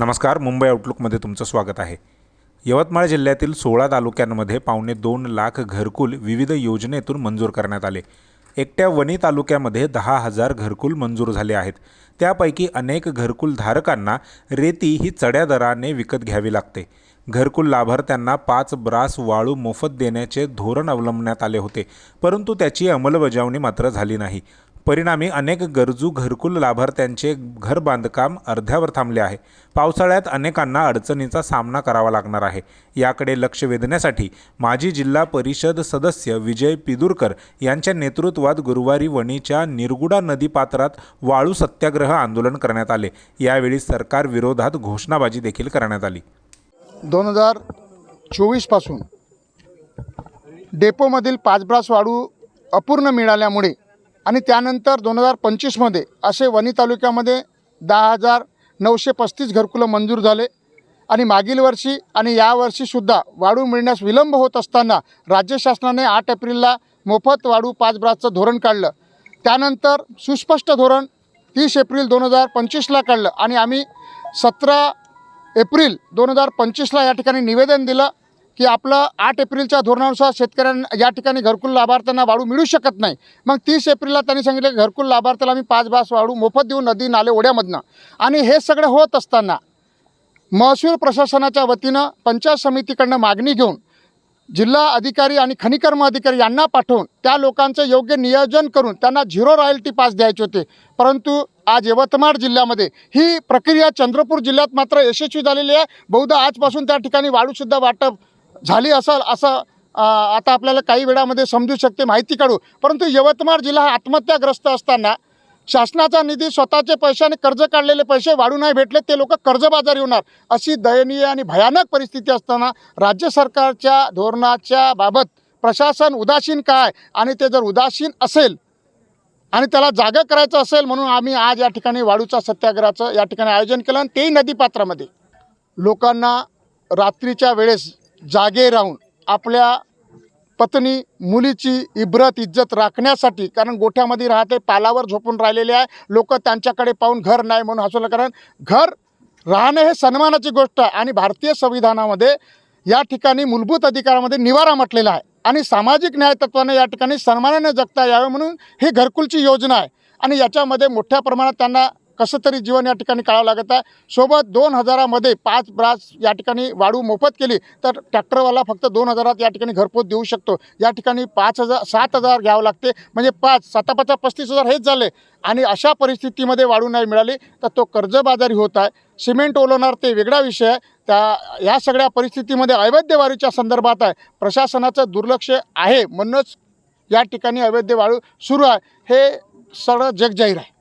नमस्कार मुंबई आउटलुकमध्ये तुमचं स्वागत आहे. यवतमाळ जिल्ह्यातील सोळा तालुक्यांमध्ये पावणे दोन लाख घरकुल विविध योजनेतून मंजूर करण्यात आले. एकट्या वणी तालुक्यामध्ये दहा हजार घरकुल मंजूर झाले आहेत. त्यापैकी अनेक घरकुल धारकांना रेती ही चढ्या दराने विकत घ्यावी लागते. घरकुल लाभार्थ्यांना पाच ब्रास वाळू मोफत देण्याचे धोरण अवलंबण्यात आले होते परंतु त्याची अंमलबजावणी मात्र झाली नाही. परिणामी अनेक गरजू घरकुल लाभार्थ्यांचे घर बांधकाम अर्ध्यावर थांबले आहे. पावसाळ्यात अनेकांना अडचणीचा सामना करावा लागणार आहे. याकडे लक्ष वेधण्यासाठी माजी जिल्हा परिषद सदस्य विजय पिदुरकर यांच्या नेतृत्वात गुरुवारी वणीच्या निरगुडा नदीपात्रात वाळू सत्याग्रह आंदोलन करण्यात आले. यावेळी सरकार विरोधात घोषणाबाजी देखील करण्यात आली. दोन हजार चोवीसपासून डेपोमधील पाच ब्रास वाळू अपूर्ण मिळाल्यामुळे आणि त्यानंतर दोन हजार पंचवीसमध्ये असे वणी तालुक्यामध्ये दहा हजार नऊशे पस्तीस घरकुलं मंजूर झाले. आणि मागील वर्षी आणि यावर्षीसुद्धा वाळू मिळण्यास विलंब होत असताना राज्य शासनाने आठ एप्रिलला मोफत वाळू पाच ब्रासचं धोरण काढलं. त्यानंतर सुस्पष्ट धोरण तीस एप्रिल दोन हजार पंचवीसला काढलं. आणि आम्ही सतरा एप्रिल दोन हजार पंचवीसला या ठिकाणी निवेदन दिलं. की आपलं आठ एप्रिलच्या धोरणानुसार शेतकऱ्यांना या ठिकाणी घरकुल लाभार्थ्यांना वाढू मिळू शकत नाही. मग तीस एप्रिलला त्यांनी सांगितलं घरकुल लाभार्थ्याला आम्ही पाच बास वाढू मोफत देऊ नदी नाले ओढ्यामधनं. आणि हे सगळं होत असताना महसूल प्रशासनाच्या वतीनं पंचायत समितीकडनं मागणी घेऊन जिल्हा अधिकारी आणि खनिकर्म अधिकारी यांना पाठवून त्या लोकांचं योग्य नियोजन करून त्यांना झिरो रॉयल्टी पास द्यायचे होते. परंतु आज यवतमाळ जिल्ह्यामध्ये ही प्रक्रिया चंद्रपूर जिल्ह्यात मात्र यशस्वी झालेली आहे. बहुधा आजपासून त्या ठिकाणी वाढूसुद्धा वाटप झाली असाल असं आता आपल्याला काही वेळामध्ये समजू शकते माहिती काढू. परंतु यवतमाळ जिल्हा हा आत्महत्याग्रस्त असताना शासनाचा निधी स्वतःचे पैसे आणि कर्ज काढलेले पैसे वाढू नाही भेटले ते लोक कर्जबाजारी होणार अशी दयनीय आणि भयानक परिस्थिती असताना राज्य सरकारच्या धोरणाच्या बाबत प्रशासन उदासीन काय? आणि ते जर उदासीन असेल आणि त्याला जागा करायचं असेल म्हणून आम्ही आज या ठिकाणी वाळूचा सत्याग्रहाचं या ठिकाणी आयोजन केलं आणि तेही नदीपात्रामध्ये. लोकांना रात्रीच्या वेळेस जागे राहून आपल्या पत्नी मुलीची इब्रत इज्जत राखण्यासाठी कारण गोठ्यामध्ये राहते पालावर झोपून राहिलेले आहे लोक त्यांच्याकडे पाहून घर नाही म्हणून हसवलं कारण घर राहणं हे सन्मानाची गोष्ट आहे आणि भारतीय संविधानामध्ये या ठिकाणी मूलभूत अधिकारामध्ये निवारा म्हटलेला आहे. आणि सामाजिक न्याय तत्वाने या ठिकाणी सन्मानाने जगता यावे म्हणून ही घरकुलची योजना आहे. आणि याच्यामध्ये मोठ्या प्रमाणात त्यांना कसं तरी जीवन या ठिकाणी काढावं लागत आहे. सोबत दोन हजारामध्ये पाच ब्रास या ठिकाणी वाढू मोफत केली तर ट्रॅक्टरवाला फक्त दोन हजारात या ठिकाणी घरपोच देऊ शकतो. या ठिकाणी पाच हजार सात हजार घ्यावं लागते. म्हणजे पाच साता पाचा पस्तीस हजार हेच झाले. आणि अशा परिस्थितीमध्ये वाढू नाही मिळाली तर तो कर्जबाजारी होत आहे. सिमेंट ओलवणार ते वेगळा विषय आहे. त्या या सगळ्या परिस्थितीमध्ये अवैध संदर्भात आहे. प्रशासनाचं दुर्लक्ष आहे म्हणूनच या ठिकाणी अवैध वाळू सुरू आहे. हे सगळं जगजाहीर आहे.